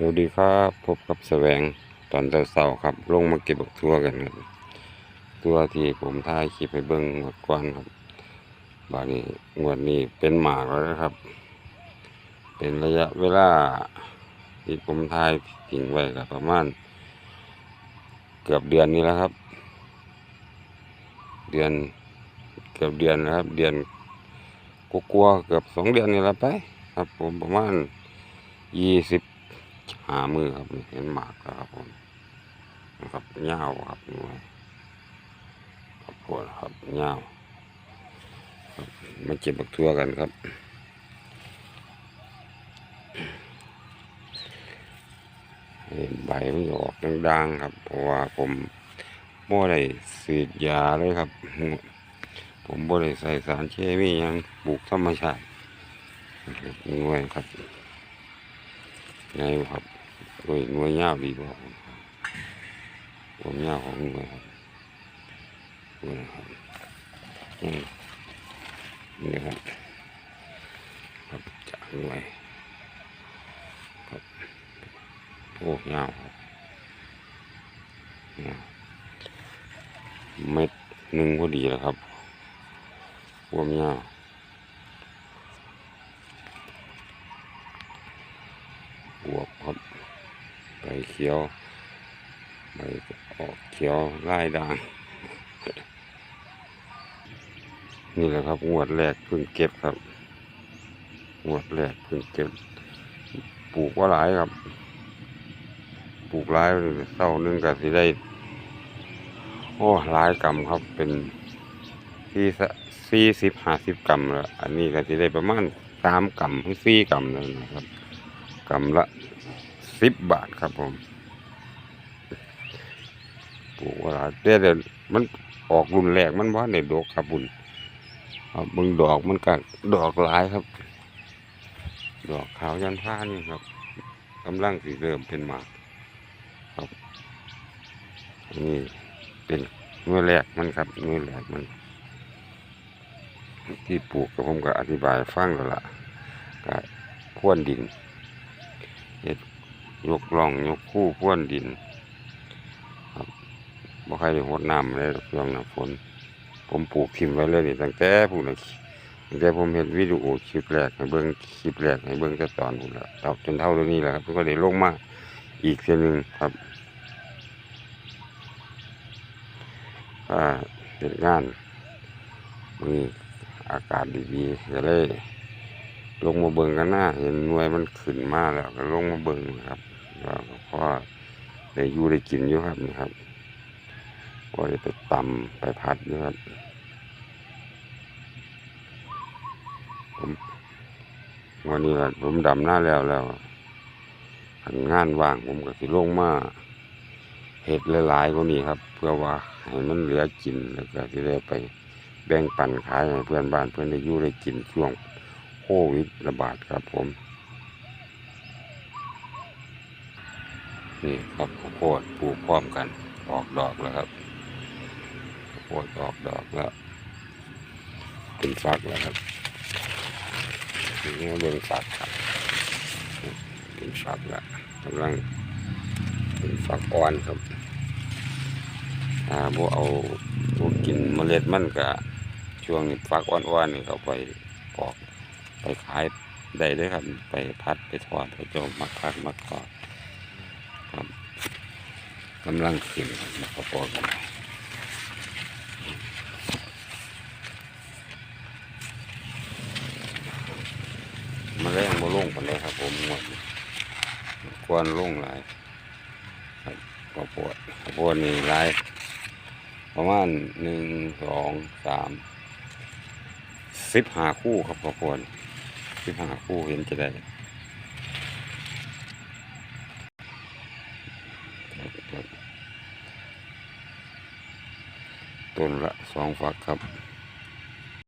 สวัสดีครับพบกับแสวงตอนเช้าๆครับ ลงมาเก็บบักทั่วกันครับตัวที่ผมถ่ายคลิปให้เบิ่งงวดก่อนครับบานี้งวดนี้เป็นหมากแล้วนะครับ เป็นระยะเวลา ที่ผมถ่ายทิ้งไว้ก็ประมาณ เกือบเดือนนี้แล้วครับ เดือนเกือบเดือนนะครับ เดือนกลัวเกือบสองเดือนนี่และไป ครับผมประมาณยี่สิบ หามือครับเห็นหมากแล้วครับผมนะครับเงาครับหน่วยครับพวกครับเงาครับมาเก็บบักทั่วกันครับเห็นใบมันออกดังๆครับเพราะว่าผมบ่ได้สีดยาเลยครับ ผมบ่ได้ใส่สารเคมียังปลูกธรรมชาติหน่วยครับ ไงครับหน่วยหน่วยยาวดีกว่ผมผมยาวของหน่วยครับหน่วยครับนี่ครับครับจากหน่วยครับโอ้ยาวครับเม็ดหนึ่งพอดีแล้วครับความยาว บวบครับใบเขียวใบออกเขียวลายด่าง นี่แหละครับงวดแรกเพิ่งเก็บครับงวดแรกเพิ่งเก็บ ปลูกว่าหลายครับ ปลูกหลายเศร้านึงก็สิได้ โอ้หลายกำครับเป็นที่สี่สิบห้าสิบกำแล้ว อันนี้ก็สิได้ประมาณสามกำถึงสี่กำแล้วนะครับ กำละสิบบาทครับผมปลูกว่าเดี๋ยวเดี๋ยวมันออกรุ่นแรกมันว่าในดอกครับบุญเอาเบิ่งดอกมันกัดอกหลายครับ ดอกขาวยันผ้านี่ครับกำลังสิเริ่มเป็นหมากครับอันนี่เป็นเมื่อแรกมันครับเมื่อแรกมัน ที่ปลูกกับผมก็อธิบายฟังแล้วล่ะก็พ่วนดิน ยกล่องยกคู่พ่วนดินครับบ่ใครได้หดน้ำเลยช่วงหน้าฝน ผมปลูกทิมไว้เลยนี่ตั้งแต่พูดนะตั้งแต่ผมเห็นวิดีโอคลิปแรกให้เบิ่งคลิปแรกให้เบิ่งแต่ตอนพูดแล้วจนเท่าตัวนี้แหละครับผมก็ได้ลงมาอีกเทีนึงครับอ่าเฮ็ดงานมีอากาศดีๆก็เลยลงมาเบิ่งกันหน้าเห็นหน่วยมันขึ้นมาแล้วก็ลงมาเบิ่งครับ ก็พอได้อยู่ได้กินอยู่ครับนี่ครับพอได้ไปตำไปพัดอยู่ครับผมวันนี้ล่ะผมดำหน้าแล้วแล้วหนงานว่างผมก็สิลงมาเห็ดหลายๆกว่านี้ครับ เพื่อว่าให้มันเหลือกินแล้วก็สิได้ไปแบ่งปันขายให้เพื่อนบ้านเพื่อนได้อยู่ได้กินช่วงโควิดระบาดครับผม นี่ครับข้าวโพดปลูกพร้อมกัน ออกดอกแล้วครับข้าวโพดออกดอกแล้วเป็นฝักแล้วครับนี่เบิ่งฝักครับเป็นฝักแล้วกำลังเป็นฝักอ่อนครับถ้าบ่เอาบ่กินเมล็ดมันก็ช่วงนี้ฝักอ่อนๆนี่เขาไปปอกไปขายได้เลยครับ ไปพัดไปทอดไปโจมมักพัดมักทอด ครับกำลังขึ้นครับมักข้าวโพดกันมาแรงมาลงกันเลยครับ ผมหมดควรลงหลายครับข้าวโพดข้าวโพดนี่หลายประมาณหนึ่งสองสามสิบห้าคู่ครับข้าวดสิบห้าคู่เห็นจะได้ ต้นละสองฝักครับ